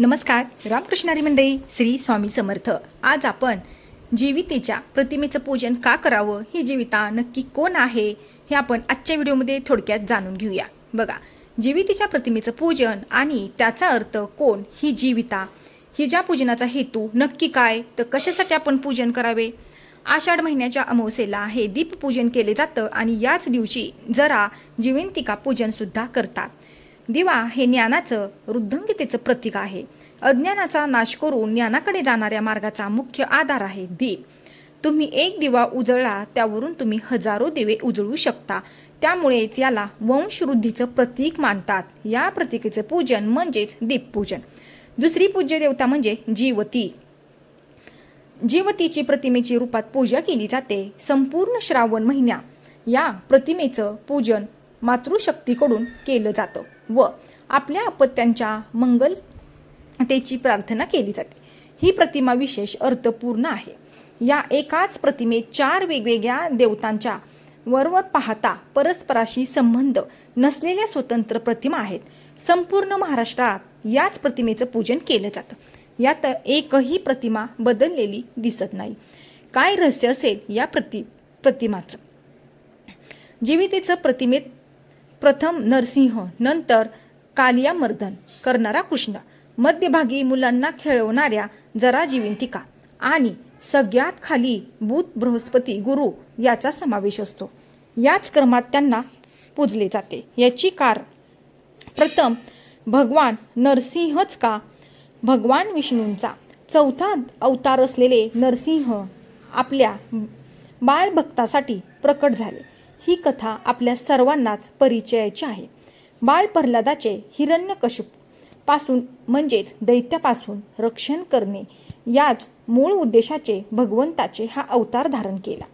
नमस्कार रामकृष्णारी मंडळी श्री स्वामी समर्थ. आज आपण जीवितेच्या प्रतिमेचं पूजन का करावं? ही जीविता नक्की कोण आहे? हे आपण आजच्या व्हिडिओमध्ये थोडक्यात जाणून घेऊया. बघा जीवितेच्या प्रतिमेचं पूजन आणि त्याचा अर्थ कोण? ही जीविता. ही ज्या पूजनाचा हेतू नक्की काय? तर कशासाठी आपण पूजन करावे? आषाढ महिन्याच्या अमावस्येला हे दीपपूजन केले जातं आणि याच दिवशी जरा जिवंतिका पूजनसुद्धा करतात. दिवा हे ज्ञानाचं वृद्धंगितेचं प्रतीक आहे. अज्ञानाचा नाश करून ज्ञानाकडे जाणाऱ्या मार्गाचा मुख्य आधार आहे दीप. तुम्ही एक दिवा उजळला त्यावरून तुम्ही हजारो दिवे उजळू शकता. त्यामुळेच याला वंशवृद्धीचं प्रतीक मानतात. या प्रतीकेचं पूजन म्हणजेच दीपपूजन. दुसरी पूज्य देवता म्हणजे जीवती. जीवतीची प्रतिमेची रूपात पूजा केली जाते. संपूर्ण श्रावण महिन्या. या प्रतिमेचं पूजन मातृशक्तीकडून केलं जातं व आपल्या अपत्यांच्या मंगलतेची प्रार्थना केली जाते. ही प्रतिमा विशेष अर्थपूर्ण आहे. या एकाच प्रतिमेत चार वेगवेगळ्या देवतांच्या वरवर पाहता परस्पराशी संबंध नसलेल्या स्वतंत्र प्रतिमा आहेत. संपूर्ण महाराष्ट्रात याच प्रतिमेचं पूजन केलं जातं. यात एकही प्रतिमा बदललेली दिसत नाही. काय रहस्य असेल या प्रति प्रतिमाचं? जीवितेचं प्रतिमेत प्रथम नरसिंह नंतर कालियामर्दन करणारा कृष्ण. मध्यभागी मुलांना खेळवणाऱ्या जरा जिविंतिका आणि सगळ्यात खाली बुध बृहस्पती गुरु याचा समावेश असतो. याच क्रमात त्यांना पूजले जाते. याची कार प्रथम भगवान नरसिंहच का? भगवान विष्णूंचा चौथा अवतार असलेले नरसिंह आपल्या बाळभक्तासाठी प्रकट झाले. ही कथा आपल्या सर्वांनाच परिचयाची आहे. बाळ प्रल्हादाचे हिरण्यकशिपपासून म्हणजेच दैत्यापासून रक्षण करणे याच मूळ उद्देशाचे भगवंताचे हा अवतार धारण केला.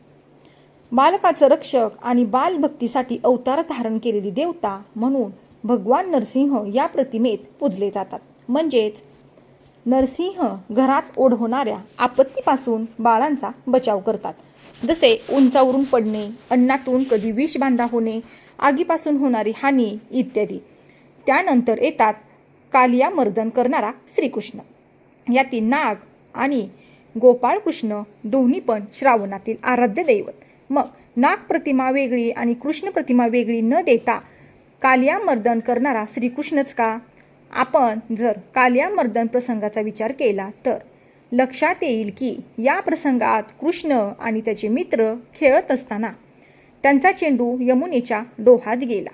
बालकाचं रक्षक आणि बालभक्तीसाठी अवतार धारण केलेली देवता म्हणून भगवान नरसिंह या प्रतिमेत पूजले जातात. म्हणजेच नरसिंह घरात ओढवणाऱ्या आपत्तीपासून बाळांचा बचाव करतात. जसे उंचावरून पडणे अन्नातून कधी विष बांधा होणे आगीपासून होणारी हानी इत्यादी. त्यानंतर येतात कालिया मर्दन करणारा श्रीकृष्ण. यातील नाग आणि गोपाळ कृष्ण दोन्ही पण श्रावणातील आराध्य दैवत. मग नाग प्रतिमा वेगळी आणि कृष्ण प्रतिमा वेगळी न देता कालिया मर्दन करणारा श्रीकृष्णच का? आपण जर कालिया मर्दन प्रसंगाचा विचार केला तर लक्षात येईल की या प्रसंगात कृष्ण आणि त्याचे मित्र खेळत असताना त्यांचा चेंडू यमुनेच्या डोहात गेला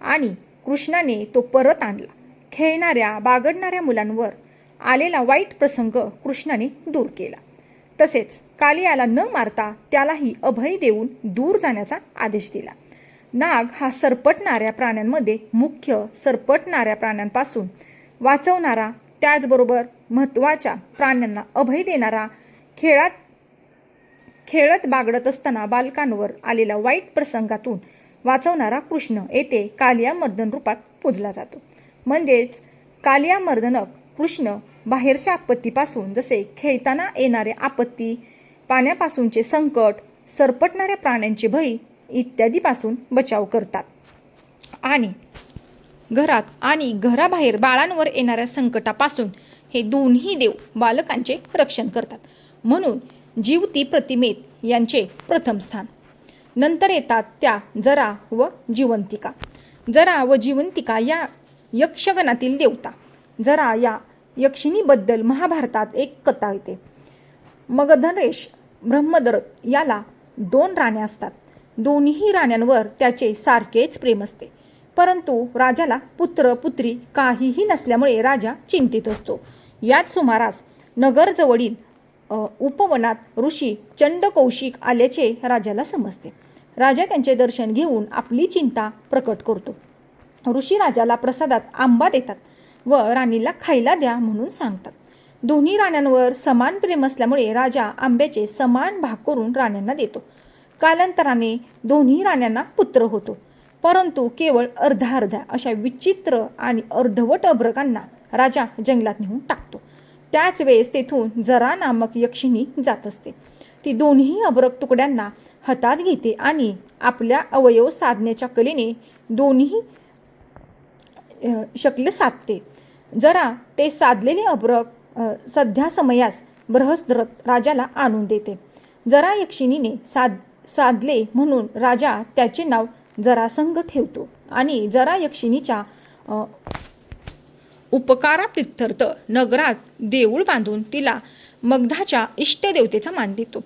आणि कृष्णाने तो परत आणला. खेळणाऱ्या बागडणाऱ्या मुलांवर आलेला वाईट प्रसंग कृष्णाने दूर केला. तसेच कालियाला न मारता त्यालाही अभय देऊन दूर जाण्याचा आदेश दिला. नाग हा सरपटणाऱ्या प्राण्यांमध्ये मुख्य सरपटणाऱ्या प्राण्यांपासून वाचवणारा त्याचबरोबर महत्त्वाच्या प्राण्यांना अभय देणारा खेळात खेळत बागडत असताना बालकांवर आलेल्या वाईट प्रसंगातून वाचवणारा कृष्ण येथे कालिया मर्दन रूपात पूजला जातो. म्हणजेच कालिया मर्दनक कृष्ण बाहेरच्या आपत्तीपासून जसे खेळताना येणारे आपत्ती पाण्यापासूनचे संकट सरपटणाऱ्या प्राण्यांचे भय इत्यादीपासून बचाव करतात. आणि घरात आणि घराबाहेर बाळांवर येणाऱ्या संकटापासून हे दोन्ही देव बालकांचे रक्षण करतात. म्हणून जीवती प्रतिमेत यांचे प्रथम स्थान. नंतर येतात त्या जरा व जिवंतिका. जरा व जिवंतिका या यक्षगणातील देवता. जरा या यक्षिणीबद्दल महाभारतात एक कथा येते. मगधनरेश ब्रह्मदरत याला दोन राण्या असतात. दोन्ही राण्यांवर त्याचे सारखेच प्रेम असते. परंतु राजाला पुत्र पुत्री काहीही नसल्यामुळे राजा चिंतित असतो. याच सुमारास नगरजवळील उपवनात ऋषी चंडकौशिक आल्याचे राजाला समजते. राजा त्यांचे दर्शन घेऊन आपली चिंता प्रकट करतो. ऋषी राजाला प्रसादात आंबा देतात व राणीला खायला द्या म्हणून सांगतात. दोन्ही राण्यांवर समान प्रेम असल्यामुळे राजा आंब्याचे समान भाग करून राण्यांना देतो. कालांतराने दोन्ही राण्यांना पुत्र होतो. परंतु केवळ अर्धा अर्धा अशा विचित्र आणि अर्धवट अभ्रकांना राजा जंगलात नेऊन टाकतो. त्याच वेळेस तेथून जरा नामक यक्षिणी जात असते. ती दोन्ही अभ्रक तुकड्यांना हातात घेते आणि आपल्या अवयव साधण्याच्या कलेने दोन्ही अ, शक्ल साधते. जरा ते साधलेले अभ्रक सध्या समयास बृहस्रथ राजाला आणून देते. जरा यक्षिणीने साध साधले म्हणून राजा त्याचे नाव जरासंग ठेवतो आणि जरा यक्षिणीच्या उपकाराप्रित्यर्थ नगरात देऊळ बांधून तिला मगधाच्या इष्टदेवतेचा मान देतो.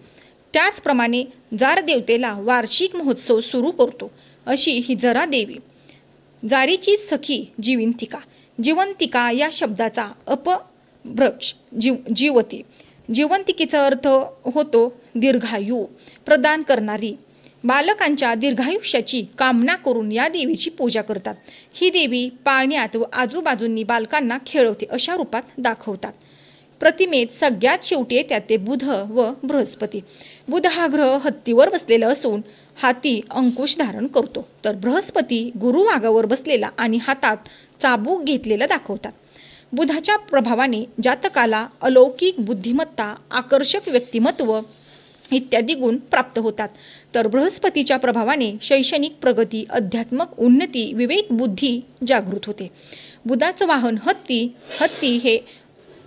त्याचप्रमाणे जार देवतेला वार्षिक महोत्सव सुरू करतो अशी ही जरा देवी. जारीची सखी जिवंतिका. जिवंतिका या शब्दाचा अपभ्रक्ष जीव जीवती. जिवंतिकेचा अर्थ होतो दीर्घायू प्रदान करणारी. बालकांच्या दीर्घायुष्याची कामना करून या देवीची पूजा करतात. ही देवी पाण्यात व आजूबाजूंनी बालकांना खेळवते अशा रूपात दाखवतात. प्रतिमेत सगळ्यात शेवटी येतात ते बुध व बृहस्पती. बुध हा ग्रह हत्तीवर बसलेला असून हाती अंकुश धारण करतो. तर बृहस्पती गुरुवागावर बसलेला आणि हातात चाबूक घेतलेला दाखवतात. बुधाच्या प्रभावाने जातकाला अलौकिक बुद्धिमत्ता आकर्षक व्यक्तिमत्व इत्यादी गुण प्राप्त होतात. तर बृहस्पतीच्या प्रभावाने शैक्षणिक प्रगती अध्यात्मक उन्नती विवेक बुद्धी जागृत होते. बुधाचं वाहन हत्ती हत्ती हे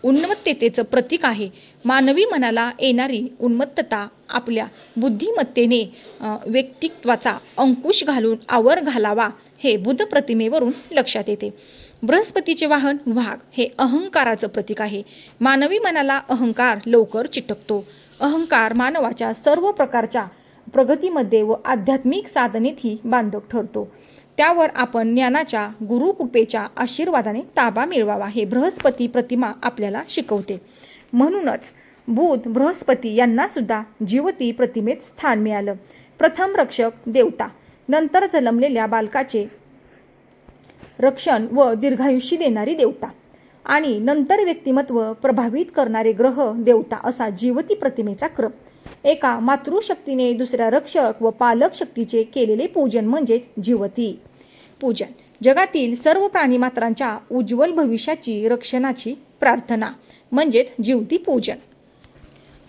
उन्मत्ततेचं प्रतीक आहे. मानवी मनाला येणारी उन्मत्तता आपल्या बुद्धिमत्तेने व्यक्तित्वाचा अंकुश घालून आवर घालावा हे बुद्ध प्रतिमेवरून लक्षात येते. बृहस्पतीचे वाहन वाघ हे अहंकाराचं प्रतीक आहे. मानवी मनाला अहंकार लवकर चिटकतो. अहंकार मानवाच्या सर्व प्रकारच्या प्रगतीमध्ये व आध्यात्मिक साधनेतही बांधक ठरतो. त्यावर आपण ज्ञानाच्या गुरुकृपेच्या आशीर्वादाने ताबा मिळवावा हे बृहस्पती प्रतिमा आपल्याला शिकवते. म्हणूनच बुध बृहस्पती यांनासुद्धा जीवती प्रतिमेत स्थान मिळालं. प्रथम रक्षक देवता नंतर जन्मलेल्या बालकाचे रक्षण व दीर्घायुष्य देणारी देवता आणि नंतर व्यक्तिमत्व प्रभावित करणारे ग्रह देवता असा जीवती प्रतिमेचा क्रम. एका मातृशक्तीने दुसऱ्या रक्षक व पालक शक्तीचे केलेले पूजन म्हणजेच जीवती. पूजन. जगातील सर्व प्राणीमात्रांच्या उज्ज्वल भविष्याची रक्षणाची प्रार्थना म्हणजेच जीवती पूजन.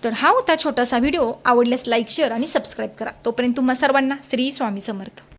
तर हा होता छोटासा व्हिडिओ. आवडल्यास लाईक शेअर आणि सबस्क्राईब करा. तोपर्यंत तुम्हा सर्वांना श्री स्वामी समर्थ.